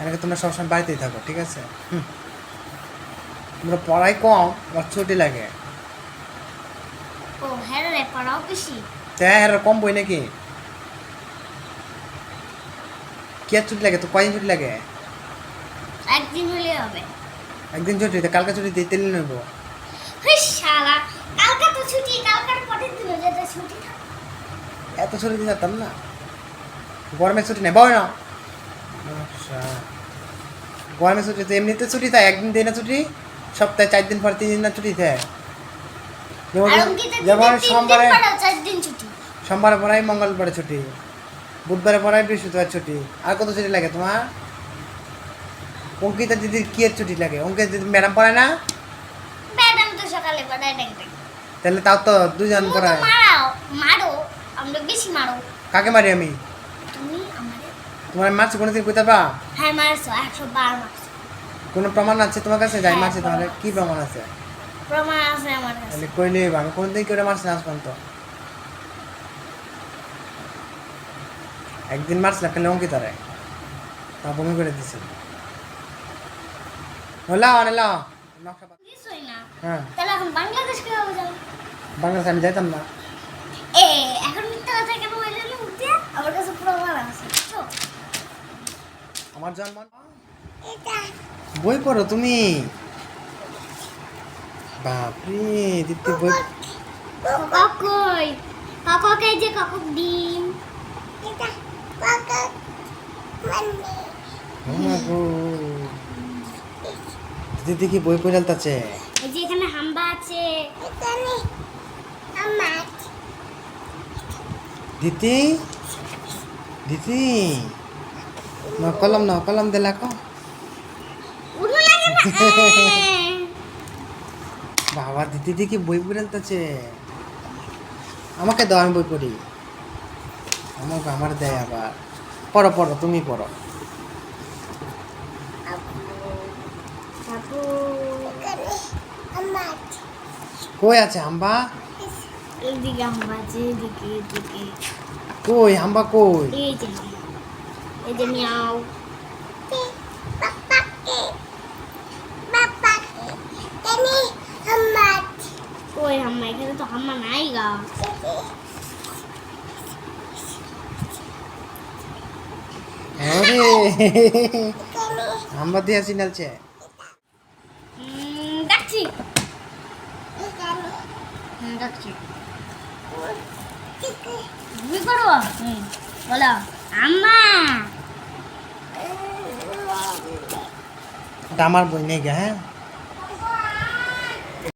এখানে তোমরা সবসময় বাড়িতেই থাকো ঠিক আছে? তোমরা পড়াই কম আর ছুটি লাগে। ও হ্যাঁ রে পড়াও বেশি। তাই আর কম বই নাকি? কি আর ছুটি লাগে? তো কয়দিন ছুটি লাগে? একদিন হলে হবে। একদিন ছুটি? কালকে ছুটি দিতে নেব। শালা কালকা তো ছুটি কালকার পরের দিন যেটা ছুটি এত ছুটি দিতে পারতাম না। গরমের ছুটি না গরমের ছুটি তো এমনিতে ছুটি থাকে একদিন দিনে ছুটি সপ্তাহে চার দিন পর তিন দিন না ছুটি থাকে যেমন সোমবারে সোমবারে পড়াই মঙ্গলবারে ছুটি। বুধবারে পড়াই বৃহস্পতিবার ছুটি। আর কত ছুটি লাগে তোমার? অঙ্কিতা দিদির কি এর ছুটি লাগে? অঙ্কিতা দিদি ম্যাডাম পড়ায় না? ম্যাডাম তো সকালে পড়ায় তাহলে তাও তো দুজন পড়ায়। মারো আমরা বেশি মারো। কাকে মারি আমি? তোমার মারছি কোনোদিন কইতে পারবা? হ্যাঁ একশো বার মারছো। কোনো প্রমাণ আছে তোমার কাছে? যাই হ্যাঁ, মারছি তাহলে। কি প্রমাণ আছে? প্রমাণ আছে আমার কাছে। তাহলে কইলে আমি কোনদিন কেউ মারছি না আজ পর্যন্ত। একদিন মারছিলাম খালি অঙ্কিতারে। তা বমি করে দিছে। নকশা বাদ- হ্যাঁ। তাহলে এখন বাংলাদেশ কীভাবে যাবে? বাংলাদেশ আমি যাইতাম না। এ এখন মিথ্যা কথা কেন বলে উঠতে আমার কাছে প্রমাণ আছে বুঝছ? আমার জন্ম? বই পড়ো তুমি। বাপরে দিদি বই কাকই কাকাকে যে কাকক ডিম। দিদি কি বই পড়ে আলতাছে? এই যে এখানে হাম্বা আছে। দিদি? দিদি? না কলম না কলম দিলা কো বাবা দিদি দেখি বই পড়ে আলতাছে আমাকে দাও আমি বই পড়ি। আমাকে আমার দেয় আবার। পড়ো পড়ো তুমি পড়ো। কই আছে আছে এইদিকে কই হাম্বা কই? এই যে মিয়াও। কই হাম্মা এখানে তো হাম্মা নাই গা। হাম্বা দিয়া সিনালছে উম, ডাকছি। হুম, ডাকছি। করো হুম বলো। আমার বই নেই গা হ্যাঁ?